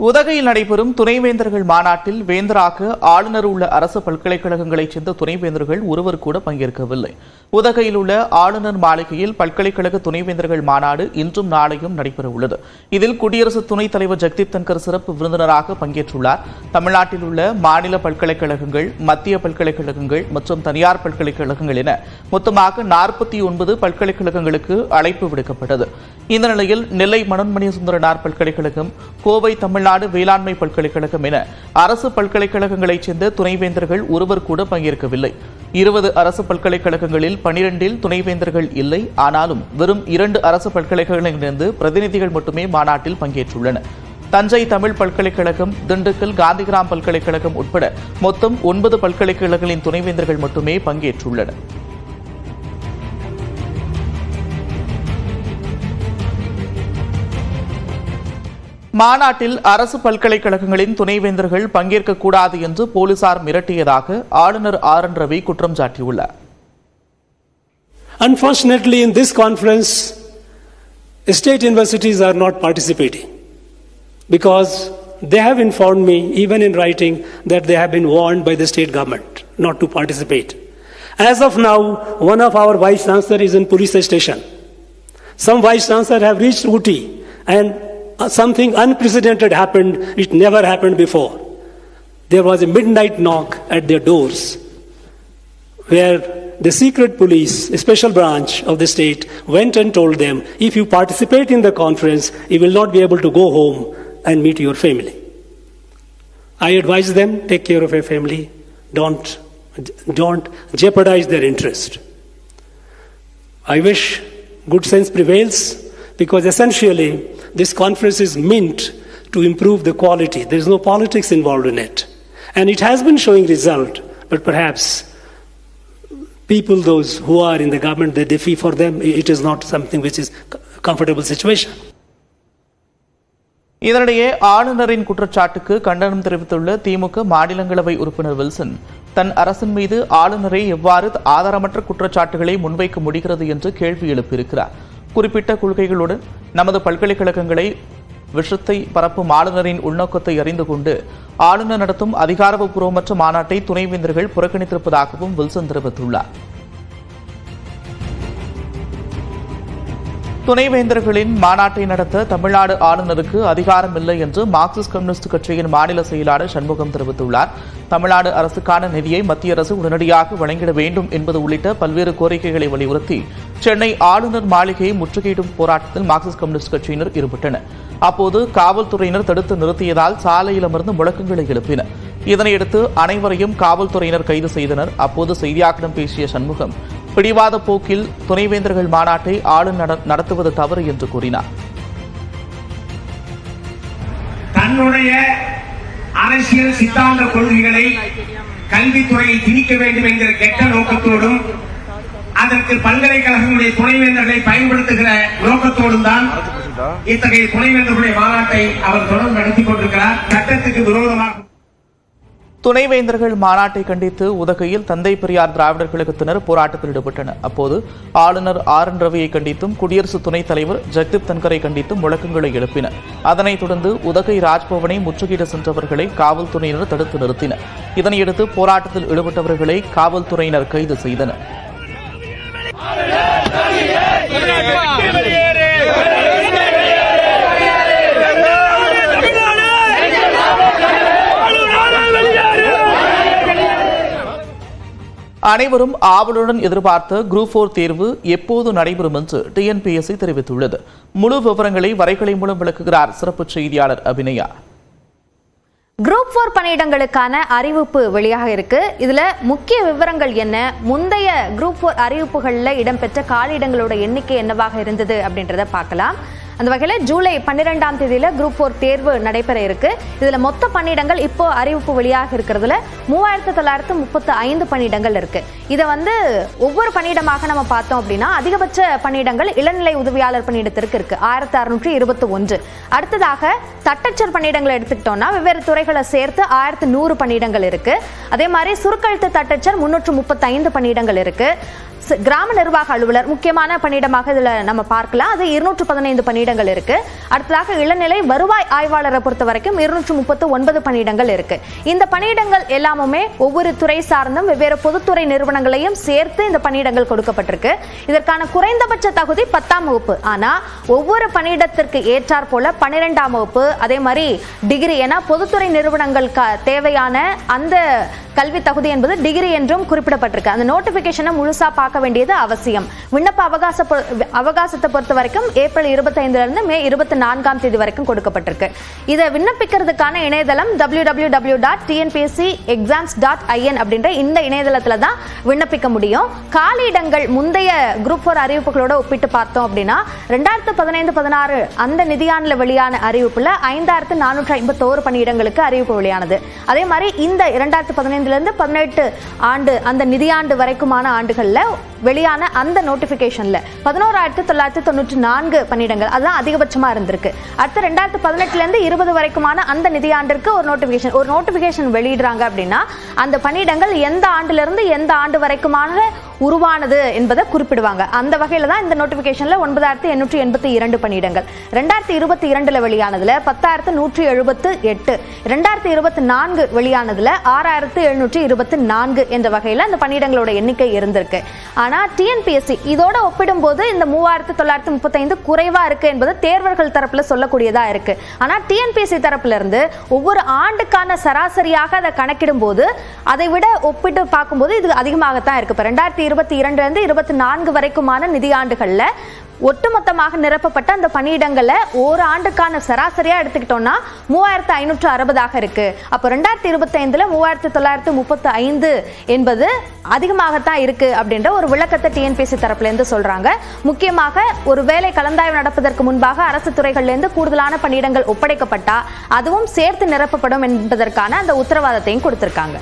உதகையில் நடைபெறும் துணைவேந்தர்கள் மாநாட்டில் வேந்தராக ஆளுநர் உள்ள அரசு பல்கலைக்கழகங்களைச் சேர்ந்த துணைவேந்தர்கள் ஒருவர் கூட பங்கேற்கவில்லை. உதகையில் உள்ள ஆளுநர் மாளிகையில் பல்கலைக்கழக துணைவேந்தர்கள் மாநாடு இன்றும் நாளையும் நடைபெறவுள்ளது. இதில் குடியரசு துணைத் தலைவர் ஜெக்தீப் தன்கர் சிறப்பு விருந்தினராக பங்கேற்றுள்ளார். தமிழ்நாட்டில் உள்ள மாநில பல்கலைக்கழகங்கள் மத்திய பல்கலைக்கழகங்கள் மற்றும் தனியார் பல்கலைக்கழகங்கள் என மொத்தமாக நாற்பத்தி ஒன்பது பல்கலைக்கழகங்களுக்கு அழைப்பு விடுக்கப்பட்டது. இந்த நிலையில் நெல்லை மனோன்மணி சுந்தரனார் பல்கலைக்கழகம் கோவை தமிழ் தமிழ்நாடு வேளாண்மை பல்கலைக்கழகம் என அரசு பல்கலைக்கழகங்களைச் சேர்ந்த துணைவேந்தர்கள் ஒருவர் கூட பங்கேற்கவில்லை. இருபது அரசு பல்கலைக்கழகங்களில் பனிரெண்டில் துணைவேந்தர்கள் இல்லை. ஆனாலும் வெறும் இரண்டு அரசு பல்கலைக்கழகங்களிலிருந்து பிரதிநிதிகள் மட்டுமே மாநாட்டில் பங்கேற்றுள்ளனர். தஞ்சை தமிழ் பல்கலைக்கழகம் திண்டுக்கல் காந்திகிராம் பல்கலைக்கழகம் உட்பட மொத்தம் ஒன்பது பல்கலைக்கழகங்களின் துணைவேந்தர்கள் மட்டுமே பங்கேற்றுள்ளனர். மாநாட்டில் அரசு பல்கலைக்கழகங்களின் துணைவேந்தர்கள் பங்கேற்கக்கூடாது என்று போலீசார் மிரட்டியதாக ஆளுநர் ஆர் என் ரவி குற்றம் சாட்டியுள்ளார் Unfortunately, in this conference, state universities are not participating because they have informed me, even in writing, that they have been warned by the state government not to participate. As of now, one of our vice chancellor is in police station. Some vice chancellor have reached Uti, and Uh, something unprecedented happened. It never happened before. There was a midnight knock at their doors where the secret police, a special branch of the state, went and told them, if you participate in the conference, you will not be able to go home and meet your family. I advise them, take care of your family, don't, don't jeopardize their interest. I wish good sense prevails because essentially this conference is meant to improve the quality. There is no politics involved in it. And it has been showing result, but perhaps people, those who are in the government, they defy for them, it is not something which is a comfortable situation. இதனிடையே ஆளுநரின் குற்றச்சாட்டுக்கு கண்டனம் தெரிவித்துள்ள திமுக மாநிலங்களவை உறுப்பினர் Wilson தன் அரசின் மீது ஆளுநரை எவ்வாறு ஆதாரமற்ற குற்றச்சாட்டுகளை முன்வைக்க முடிகிறது என்று கேள்வி எழுப்பியிருக்கிறார் குறிப்பிட்ட கொள்கைகளுடன் நமது பல்கலைக்கழகங்களை விஷத்தை பரப்பும் ஆளுநரின் உள்நோக்கத்தை அறிந்து கொண்டு ஆளுநர் நடத்தும் அதிகாரப்பூர்வமற்ற மாநாட்டை துணைவேந்தர்கள் புறக்கணித்திருப்பதாகவும் வில்சன் தெரிவித்துள்ளார். துணைவேந்தர்களின் மாநாட்டை நடத்த தமிழ்நாடு ஆளுநருக்கு அதிகாரம் இல்லை என்று மார்க்சிஸ்ட் கம்யூனிஸ்ட் கட்சியின் மாநில செயலாளர் சண்முகம் தெரிவித்துள்ளார். தமிழ்நாடு அரசுக்கான நிதியை மத்திய அரசு உடனடியாக வழங்கிட வேண்டும் என்பது உள்ளிட்ட பல்வேறு கோரிக்கைகளை வலியுறுத்தி சென்னை ஆளுநர் மாளிகையை முற்றுகையிடும் போராட்டத்தில் மார்க்சிஸ்ட் கம்யூனிஸ்ட் கட்சியினர் ஈடுபட்டனர். அப்போது காவல்துறையினர் தடுத்து நிறுத்தியதால் சாலையில் அமர்ந்து முழக்கங்களை எழுப்பினர். இதனையடுத்து அனைவரையும் காவல்துறையினர் கைது செய்தனர். அப்போது செய்தியாளர்களிடம் பேசிய சண்முகம் பிடிவாத போக்கில் துணைவேந்தர்கள் மாநாட்டை ஆளுநர் நடத்துவது தவறு என்று கூறினார். தன்னுடைய அரசியல் சித்தாந்த கொள்கைகளை கல்வித்துறையை திணிக்க வேண்டும் என்கிற கெட்ட நோக்கத்தோடும் அதற்கு பல்கலைக்கழகங்களுடைய துணைவேந்தர்களை பயன்படுத்துகிற நோக்கத்தோடும் தான் இத்தகைய துணைவேந்தர்களுடைய மாநாட்டை அவர் தொடர்ந்து நடத்தி கொண்டிருக்கிறார். சட்டத்துக்கு விரோதமாக துணைவேந்தர்கள் மாநாட்டை கண்டித்து உதகையில் தந்தை பெரியார் திராவிடர் கழகத்தினர் போராட்டத்தில் ஈடுபட்டனர். அப்போது ஆளுநர் ஆர் என் ரவியை கண்டித்தும் குடியரசு துணைத் தலைவர் ஜெக்தீப் தன்கரை கண்டித்தும் முழக்கங்களை எழுப்பினர். அதனைத் தொடர்ந்து உதகை ராஜ்பவனை முற்றுகையிட சென்றவர்களை காவல்துறையினர் தடுத்து நிறுத்தினர். இதனையடுத்து போராட்டத்தில் ஈடுபட்டவர்களை காவல்துறையினர் கைது செய்தனர். அனைவரும் ஆவலுடன் எதிர்பார்த்த குரூப் போர் தேர்வு எப்போது நடைபெறும் என்று டிஎன்பிஎஸ்சி தெரிவித்துள்ளது. முழு விவரங்களை வரைகலை மூலம் விளக்குகிறார் சிறப்பு செய்தியாளர் அபிநயா. குரூப் ஃபோர் பணியிடங்களுக்கான அறிவிப்பு வெளியாக இருக்கு. இதுல முக்கிய விவரங்கள் என்ன? முந்தைய குரூப் ஃபோர் அறிவிப்புகளில் இடம்பெற்ற காலியிடங்களோட எண்ணிக்கை என்னவாக இருந்தது அப்படின்றத பார்க்கலாம். அந்த வகையில் ஜூலை பன்னிரெண்டாம் தேதியில் குரூப் ஃபோர் தேர்வு நடைபெற இருக்கு. இதில் மொத்த பணியிடங்கள் இப்போ அறிவிப்பு வெளியாக இருக்கிறதுல மூவாயிரத்து தொள்ளாயிரத்து முப்பத்து ஐந்து பணியிடங்கள் இருக்கு. இதை வந்து ஒவ்வொரு பணியிடமாக நம்ம பார்த்தோம் அப்படின்னா அதிகபட்ச பணியிடங்கள் இளநிலை உதவியாளர் பணியிடத்திற்கு இருக்கு. ஆயிரத்தி அறுநூற்றி இருபத்தி ஒன்று. அடுத்ததாக தட்டச்சர் பணியிடங்களை எடுத்துக்கிட்டோம்னா வெவ்வேறு துறைகளை சேர்த்து ஆயிரத்து நூறு பணியிடங்கள் இருக்கு. அதே மாதிரி சுருக்கெழுத்து தட்டச்சர் முன்னூற்று முப்பத்தைந்து பணியிடங்கள் இருக்கு. கிராம நிர்வாக அலுவலர் முக்கியமான பணியிடமாக இதுல நம்ம பார்க்கலாம். அது இருநூற்று பதினைந்து பணியிடங்கள் இருக்கு. அடுத்ததாக இளநிலை வருவாய் ஆய்வாளரை பொறுத்த வரைக்கும் இருநூற்று முப்பத்து ஒன்பது பணியிடங்கள் இருக்கு. இந்த பணியிடங்கள் எல்லாமுமே ஒவ்வொரு துறை சார்ந்தும் வெவ்வேறு பொதுத்துறை நிறுவனங்களையும் சேர்த்து இந்த பணியிடங்கள் கொடுக்கப்பட்டிருக்கு. இதற்கான குறைந்தபட்ச தகுதி பத்தாம் வகுப்பு. ஆனா ஒவ்வொரு பணியிடத்திற்கு ஏற்றாற் போல பன்னிரெண்டாம் வகுப்பு அதே மாதிரி டிகிரி ஏன்னா பொதுத்துறை நிறுவனங்களுக்கு தேவையான அந்த கல்வி தகுதி என்பது டிகிரி என்றும் குறிப்பிடப்பட்டிருக்கு. அந்த நோட்டிபிகேஷனை முழுசா பார்க்க வேண்டியது அவசியம். விண்ணப்ப அவகாச பொ- அவகாசத்தை பொறுத்த வரைக்கும் ஏப்ரல் இருபத்தைந்துல இருந்து மே இருபத்தி நான்காம் தேதி வரைக்கும் கொடுக்கப்பட்டிருக்கு. இதை விண்ணப்பிக்கிறதுக்கான இணையதளம் W W W dot TNPSC exams dot IN அப்படின்ற இந்த இணையதளத்துல தான் விண்ணப்பிக்க முடியும். காலியிடங்கள் முந்தைய குரூப் ஃபோர் அறிவிப்புகளோட ஒப்பிட்டு பார்த்தோம் அப்படின்னா ரெண்டாயிரத்து பதினைந்து பதினாறு அந்த நிதியாண்டில் வெளியான அறிவிப்புல ஐந்தாயிரத்து நானூற்று ஐம்பத்தோரு பணியிடங்களுக்கு அறிவிப்பு வெளியானது. அதே மாதிரி இந்த இரண்டாயிரத்து பதினைந்து இருந்து பதினெட்டு ஆண்டு அந்த நிதியாண்டு வரைக்குமான ஆண்டுகளில் வெளியான அந்த நோட்டிபிகேஷன்ல பதினோராயிரத்தி தொள்ளாயிரத்தி தொண்ணூற்றி நான்கு பணியிடங்கள். அதுதான் அதிகபட்சமா இருந்திருக்கு. அடுத்து ரெண்டாயிரத்து பதினெட்டுல இருந்து இருபது வரைக்குமான அந்த நிதியாண்டிற்கு ஒரு நோட்டிபிகேஷன் ஒரு நோட்டிபிகேஷன் வெளியிடுறாங்க அப்படின்னா அந்த பணியிடங்கள் எந்த ஆண்டுல இருந்து எந்த ஆண்டு வரைக்குமான உருவானது என்பதை குறிப்பிடுவாங்க. அந்த வகையில் தான் இந்த நோட்டிபிகேஷன்ல ஒன்பதாயிரத்தி எண்ணூற்றி எண்பத்தி இரண்டு பணியிடங்கள். ரெண்டாயிரத்தி இருபத்தி இரண்டுல வெளியானதுல பத்தாயிரத்து நூற்றி எழுபத்து எட்டு. ரெண்டாயிரத்தி இருபத்தி நான்கு வெளியானதுல ஆறாயிரத்து எழுநூற்றி இருபத்தி நான்கு என்ற வகையில் அந்த பணியிடங்களோட எண்ணிக்கை இருந்திருக்கு. ஆனா டிஎன்பிஎஸ்சி இதோட ஒப்பிடும்போது இந்த மூவாயிரத்து தொள்ளாயிரத்து முப்பத்தைந்து குறைவா இருக்கு என்பது தேர்வர்கள் தரப்புல சொல்லக்கூடியதா இருக்கு. ஆனா டிஎன்பிஎஸ்சி தரப்புல இருந்து ஒவ்வொரு ஆண்டுக்கான சராசரியாக அதை கணக்கிடும் போது அதை விட ஒப்பிட்டு பார்க்கும்போது இது அதிகமாகத்தான் இருக்கு. இப்போ ரெண்டாயிரத்தி இருபத்தி இரண்டுல இருந்து இருபத்தி நான்கு வரைக்குமான நிதியாண்டுகள்ல ஒட்டுமொத்தமாக நிரப்பப்பட்ட அந்த பணியிடங்களை ஒரு ஆண்டுக்கான சராசரியா எடுத்துக்கிட்டோம்னா மூவாயிரத்து ஐநூற்று அறுபதாக இருக்கு. அப்போ ரெண்டாயிரத்தி இருபத்தி ஐந்துல மூவாயிரத்து தொள்ளாயிரத்து முப்பத்து ஐந்து என்பது அதிகமாகத்தான் இருக்கு அப்படின்ற ஒரு விளக்கத்தை டிஎன்பிஎஸ்சி தரப்புல இருந்து சொல்றாங்க. முக்கியமாக ஒரு வேலை கலந்தாய்வு நடப்பதற்கு முன்பாக அரசு துறைகள்ல இருந்து கூடுதலான பணியிடங்கள் ஒப்படைக்கப்பட்டா அதுவும் சேர்த்து நிரப்பப்படும் என்பதற்கான அந்த உத்தரவாதத்தையும் கொடுத்திருக்காங்க.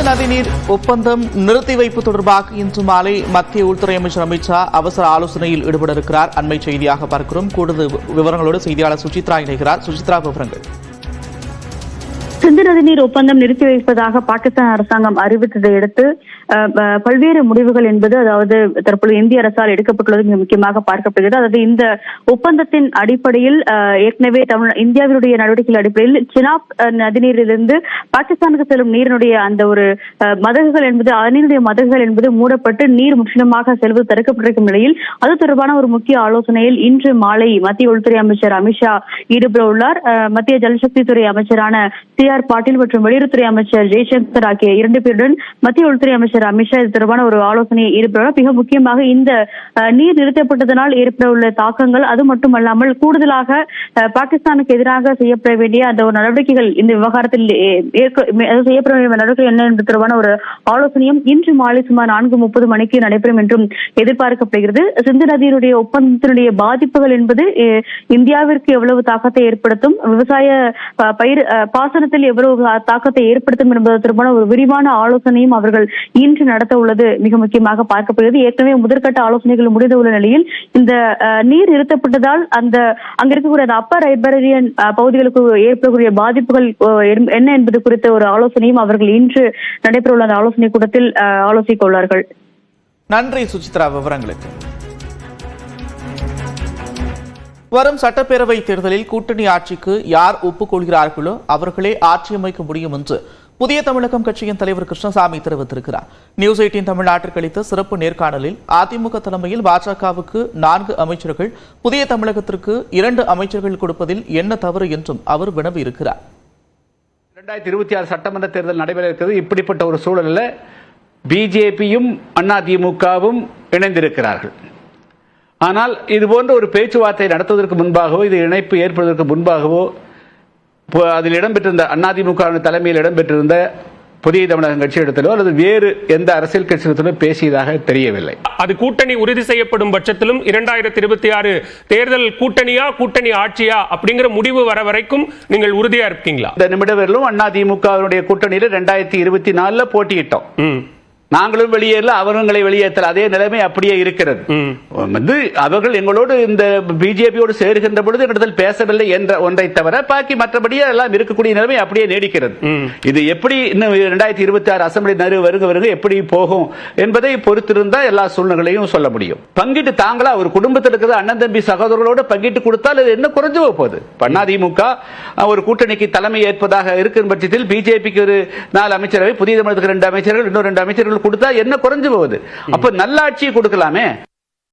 சிந்து நதிநீர் ஒப்பந்தம் நிறுத்தி வைப்பு தொடர்பாக இன்று மாலை மத்திய உள்துறை அமைச்சர் அமித்ஷா அவசர ஆலோசனையில் ஈடுபட இருக்கிறார் அண்மை செய்தியாக பார்க்கிறோம் கூடுதல் விவரங்களோடு செய்தியாளர் சுசித்ரா இணைகிறார் சுசித்ரா விவரங்கள் சிந்து நதிநீர் ஒப்பந்தம் நிறுத்தி வைப்பதாக பாகிஸ்தான் அரசாங்கம் அறிவித்ததை அடுத்து பல்வேறு முடிவுகள் என்பது அதாவது தற்பொழுது இந்திய அரசால் எடுக்கப்பட்டுள்ளது மிக முக்கியமாக பார்க்கப்படுகிறது. அதாவது இந்த ஒப்பந்தத்தின் அடிப்படையில் ஏற்கனவே தமிழ் இந்தியாவினுடைய நடவடிக்கைகள் அடிப்படையில் சினாப் நதிநீரிலிருந்து பாகிஸ்தானுக்கு செல்லும் நீரினுடைய அந்த ஒரு மதகுகள் என்பது அணியினுடைய மதகுகள் என்பது மூடப்பட்டு நீர் முற்றிலுமாக செல்வது தடுக்கப்பட்டிருக்கும் நிலையில் அது தொடர்பான ஒரு முக்கிய ஆலோசனையில் இன்று மாலை மத்திய உள்துறை அமைச்சர் அமித்ஷா ஈடுபட உள்ளார். மத்திய ஜல்சக்தி துறை அமைச்சரான சி ஆர் பாட்டீல் மற்றும் வெளியுறவுத்துறை அமைச்சர் ஜெய்சங்கர் ஆகிய இரண்டு பேருடன் மத்திய உள்துறை அமைச்சர் அமித்ஷா இது தொடர்பான ஒரு ஆலோசனையை ஈடுபடுவார் மிக முக்கியமாக இந்த நீர் நிறுத்தப்பட்டதனால் ஏற்பட உள்ள தாக்கங்கள் அது மட்டுமல்லாமல் கூடுதலாக பாகிஸ்தானுக்கு எதிராக செய்யப்பட வேண்டிய அந்த ஒரு நடவடிக்கைகள் இந்த விவகாரத்தில் செய்யப்பட வேண்டிய நடவடிக்கை என்ன என்று தொடர்பான ஒரு ஆலோசனையும் இன்று மாலை சுமார் நான்கு முப்பது மணிக்கு நடைபெறும் என்றும் எதிர்பார்க்கப்படுகிறது. சிந்து நதியினுடைய ஒப்பந்தத்தினுடைய பாதிப்புகள் என்பது இந்தியாவிற்கு எவ்வளவு தாக்கத்தை ஏற்படுத்தும்? விவசாய பயிர் பாசனத்தில் எவ்வளவு தாக்கத்தை ஏற்படுத்தும் என்பது தொடர்பான ஒரு விரிவான ஆலோசனையும் அவர்கள் இன்று நடத்த உள்ளது. மிக முக்கியமாக பார்க்கப்படுகிறது ஏற்கனவே முதற்கட்ட ஆலோசனைகள் முடிந்த உள்ள நிலையில் இந்த நீர் நிறுத்தப்பட்டதால் அந்த அங்க இருக்கக்கூடிய அப்பர் ரைபரரியன் பகுதிகளுக்கு ஏற்படக்கூடிய பாதிப்புகள் என்ன என்பது குறித்த ஒரு ஆலோசனையும் அவர்கள் இன்று நடைபெறவுள்ள அந்த ஆலோசனை கூட்டத்தில் ஆலோசிக்க உள்ளார்கள் நன்றி சுசித்ரா விவரங்களுக்கு வரும் சட்டப்பேரவை தேர்தலில் கூட்டணி ஆட்சிக்கு யார் ஒப்புக்கொள்கிறார்களோ அவர்களே ஆட்சி அமைக்க முடியும் என்று புதிய தமிழகம் கட்சியின் தலைவர் கிருஷ்ணசாமி தெரிவித்திருக்கிறார். நியூஸ் எயிட்டின் தமிழ்நாட்டிற்கு அளித்த சிறப்பு நேர்காணலில் அதிமுக தலைமையில் பாஜகவுக்கு நான்கு அமைச்சர்கள் புதிய தமிழகத்திற்கு இரண்டு அமைச்சர்கள் கொடுப்பதில் என்ன தவறு என்றும் அவர் வினவியிருக்கிறார். ரெண்டாயிரத்தி இருபத்தி ஆறு சட்டமன்ற தேர்தல் நடைபெற இருக்கிறது. இப்படிப்பட்ட ஒரு சூழலில் பிஜேபியும் அதிமுகவும் இணைந்திருக்கிறார்கள். ஆனால் இது போன்ற ஒரு பேச்சுவார்த்தை நடத்துவதற்கு முன்பாகவோ இது இணைப்பு ஏற்படுவதற்கு முன்பாகவோ இப்போ அதில் இடம்பெற்றிருந்த அதிமுக தலைமையில் இடம்பெற்றிருந்த புதிய தமிழகம் கட்சியிடத்திலோ அல்லது வேறு எந்த அரசியல் கட்சியிடத்திலோ பேசியதாக தெரியவில்லை. அது கூட்டணி உறுதி செய்யப்படும் பட்சத்திலும் இரண்டாயிரத்தி இருபத்தி ஆறு தேர்தல் கூட்டணியா கூட்டணி ஆட்சியா அப்படிங்கிற முடிவு வர வரைக்கும் நீங்கள் உறுதியா இருக்கீங்களா? இந்த நிமிடம் வரலும் அண்ணா திமுகவினுடைய கூட்டணியில் ரெண்டாயிரத்தி இருபத்தி நாலுல போட்டியிட்டோம். நாங்களும் வெளியேறல அவர்களை வெளியேற்றல அதே நிலைமை அப்படியே இருக்கிறது. வந்து அவர்கள் எங்களோடு இந்த பிஜேபியோடு சேருகின்ற பொழுது என்னிடத்தில் பேசவில்லை என்ற ஒன்றை தவிர பாக்கி மற்றபடியே எல்லாம் இருக்கக்கூடிய நிலைமை அப்படியே நீடிக்கிறது. இது எப்படி இன்னும் இரண்டாயிரத்தி இருபத்தி ஆறு அசம்பிளி நறு வருக வருக எப்படி போகும் என்பதை பொறுத்திருந்தா எல்லா சூழ்நிலைகளையும் சொல்ல முடியும். பங்கிட்டு தாங்களா ஒரு குடும்பத்தில் இருக்கிற அண்ணன் தம்பி சகோதரர்களோடு பங்கிட்டு கொடுத்தால் அது என்ன குறைஞ்சு போக போகுது அதிமுக ஒரு கூட்டணிக்கு தலைமை ஏற்பதாக இருக்கும் பட்சத்தில் பிஜேபிக்கு ஒரு நாலு அமைச்சரவை புதிய தமிழகத்துக்கு ரெண்டு அமைச்சர்கள் இன்னும் ரெண்டு அமைச்சர்கள் கொடுத்தா என்ன குறைஞ்சு போகுது? அப்ப நல்லாட்சியை கொடுக்கலாமே.